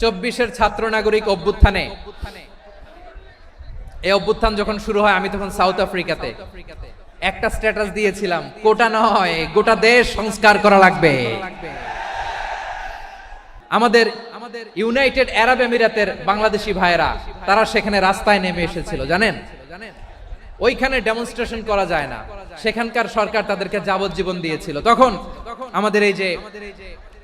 চব্বিশের ছাত্র নাগরিক অভ্যুত্থানে, এই অভ্যুত্থান যখন শুরু হয়, আমি তখন সাউথ আফ্রিকাতে। একটা স্ট্যাটাস দিয়েছিলাম, কোটা নয়, গোটা দেশ সংস্কার করা লাগবে। আমাদের আমাদের ইউনাইটেড আরব আমিরাতের বাংলাদেশি ভাইয়েরা, তারা সেখানে রাস্তায় নেমে এসেছিল, জানেন? ওইখানে ডেমনস্ট্রেশন করা যায় না। সেখানকার সরকার তাদেরকে যাবজ্জীবন দিয়েছিল। তখন আমাদের এই যে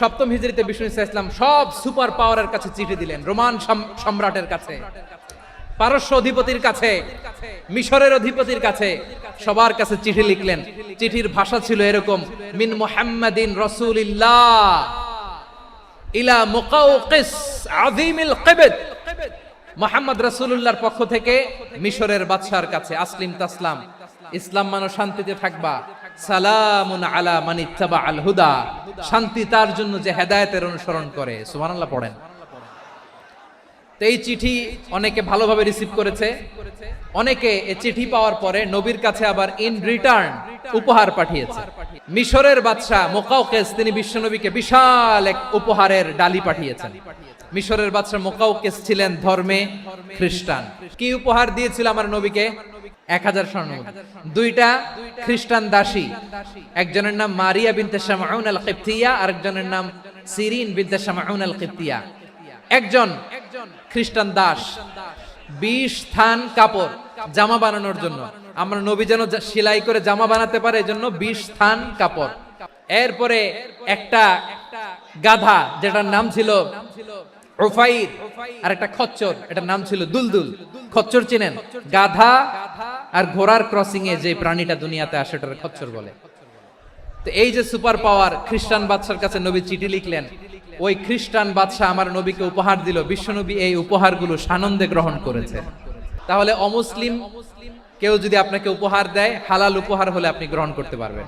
সপ্তম হিজরিতে বিষ্ণু ইসা ইসলাম সব সুপার পাওয়ারের কাছে চিঠি দিলেন, রোমান সম্রাটের কাছে, পারস্য অধিপতির কাছে, মিশরের অধিপতির কাছে, সবার কাছে চিঠি লিখলেন। চিঠির ভাষা ছিল এরকম, মিন মুহাম্মাদিন রাসূলিল্লাহ ইলা মুকাউকিস আযীমিল কিবত। মোহাম্মদ রাসূলুল্লাহর পক্ষ থেকে মিশরের বাদশার কাছে, আসলিম তাসলাম, ইসলাম মানো শান্তিতে থাকবা। সালামুন আলা মান ইত্তাবা আল হুদা। শান্তি তার জন্য যে হেদায়েতের অনুসরণ করে। সুবহানাল্লাহ পড়েন। এই চিঠি অনেকে ভালোভাবে রিসিভ করেছে। অনেকে এই চিঠি পাওয়ার পরে নবীর কাছে আবার ইন রিটার্ন উপহার পাঠিয়েছে। মিশরের বাদশাহ মোকাউকেস তিনি বিশ্বনবীকে বিশাল এক উপহারের ডালি পাঠিয়েছেন। মিশরের বাদশাহ মোকাউকেস ছিলেন ধর্মে খ্রিস্টান। কি উপহার দিয়েছিল আমার নবীকে? এক হাজার স্বর্ণ দুইটা খ্রিস্টান দাসী। একজনের নাম মারিয়া বিনতে শামাউন আল কিপ্তিয়া আরেকজনের নাম সিরিন বিনতে শামাউন আল কিপ্তিয়া একজন খ্রিস্টান দাস। বিশ থান কাপড় জামা বানানোর জন্য। আমরা নবী যেন সেলাই করে জামা বানাতে পারে এজন্য বিশ থান কাপড়। এরপরে একটা গাধা যেটার নাম ছিল ওফাইর আর একটা খচ্চর এটার নাম ছিল দুলদুল। খচ্চর চিনেন? গাধা আর ঘোড়ার ক্রসিং এ যে প্রাণীটা দুনিয়াতে আসে ওটার খচ্চর বলে। তো এই যে সুপার পাওয়ার খ্রিস্টান বাদশার কাছে নবী চিঠি লিখলেন, ওই খ্রিস্টান বাদশাহ আমার নবীকে উপহার দিল, বিশ্বনবী এই উপহারগুলো সানন্দে গ্রহণ করেছে। তাহলে অমুসলিম, কেউ যদি আপনাকে উপহার দেয়, হালাল উপহার হলে আপনি গ্রহণ করতে পারবেন।